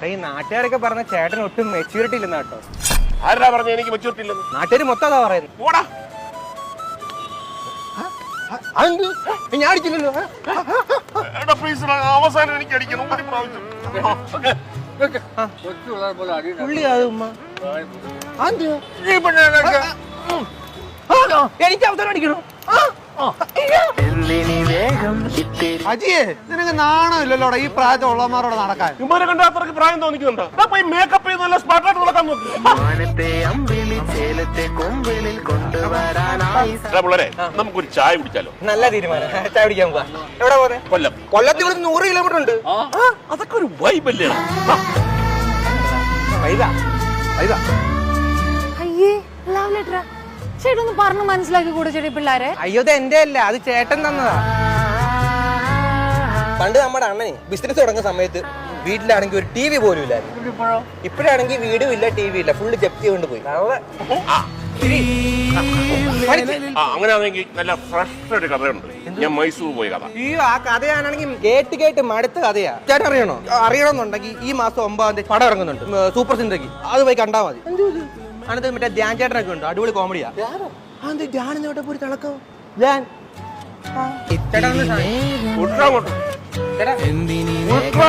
ചേട്ടാ ഈ നാട്ടുകാരൊക്കെ പറഞ്ഞ ചേട്ടൻ ഒട്ടും മെച്യൂരിറ്റി ഇല്ലെന്ന് കേട്ടോ. ആരാ പറഞ്ഞ എനിക്ക് മെച്ചൂരിറ്റി ഇല്ലെന്ന്? നാട്ടുകാർ മൊത്തം അതാ പറയുന്നത്? ഞാൻ അടിച്ചില്ലല്ലോ. പ്ലീസ് അവസാനം എനിക്ക് അടിക്കണം ഒരു പ്രാവശ്യം. പുള്ളി അത് ഉമ്മ. അതെന്ത്? ഈ പെണ്ണിനെ ആ, എനിക്ക് അവതാരം അടിക്കണോ. അജിയെ നിനക്ക് നാണമില്ലല്ലോടാ ഈ പ്രായത്തിലുള്ളമാരോട് നടക്കാൻ? ഇമ്മനെ കണ്ട അത്രയ്ക്ക് പ്രായം തോന്നിക്കുന്നുണ്ടോ? മേക്കപ്പ് ചെയ്ത് നല്ല സ്മാർട്ടായിട്ട് നടക്കാൻ നോക്ക്. എടാ പിള്ളേരെ നമുക്കൊരു ചായ കുടിച്ചാലോ? നല്ല തീരുമാനം. ചായ കുടിക്കാൻ പോവാ. എവിടെ പോന്നെ? കൊല്ലം. കൊല്ലത്തിൽ ഇവിടെ നൂറ് കിലോമീറ്റർ ഉണ്ട്. അതൊക്കെ ഒരു വൈബല്ലേ വൈകാ അയ്യേ ലവ് ലെറ്റർ ചേട്ടൻ പറഞ്ഞു മനസ്സിലാക്കി കൂടെ ചേട്ടി പിള്ളേരെ. അയ്യോ ഇത് എന്റെ അല്ല അത് ചേട്ടൻ തന്നതാ. പണ്ട് നമ്മുടെ അണ്ണനെ ബിസിനസ് തുടങ്ങുന്ന സമയത്ത് വീട്ടിലാണെങ്കിൽ ഒരു ടി വി പോലും ഇല്ലായിരുന്നു. ഇപ്പോഴാണെങ്കിൽ വീടും ഇല്ല ടി വി ഇല്ല. ഫുള്ള് ജപ്തി കൊണ്ട് പോയി. ആ അങ്ങനെയാണെങ്കിൽ നല്ല ഫ്രഷ് ഒരു കഥയുണ്ട്. ഞാൻ മൈസൂർ പോയി കഥ. അയ്യോ ആ കഥയാണെങ്കിൽ കേട്ട് കേട്ട് മടുത്ത കഥയാ. ചേട്ടൻ അറിയണോ? അറിയണമെന്നുണ്ടെങ്കിൽ ഈ മാസം ഒമ്പതാം തീയതി പടം ഇറങ്ങുന്നുണ്ട്. സൂപ്പർ സിന്തക്ക് അത് പോയി കണ്ടാ മതി. അതിനകത്ത് മറ്റേ ധ്യാൻ ചേട്ടനൊക്കെ ഉണ്ട്. അടിപൊളി കോമഡിയാ ധ്യാൻ ധ്യാൻ പോയി തിളക്കം. ധ്യാൻ. ആ, ചേട്ടാ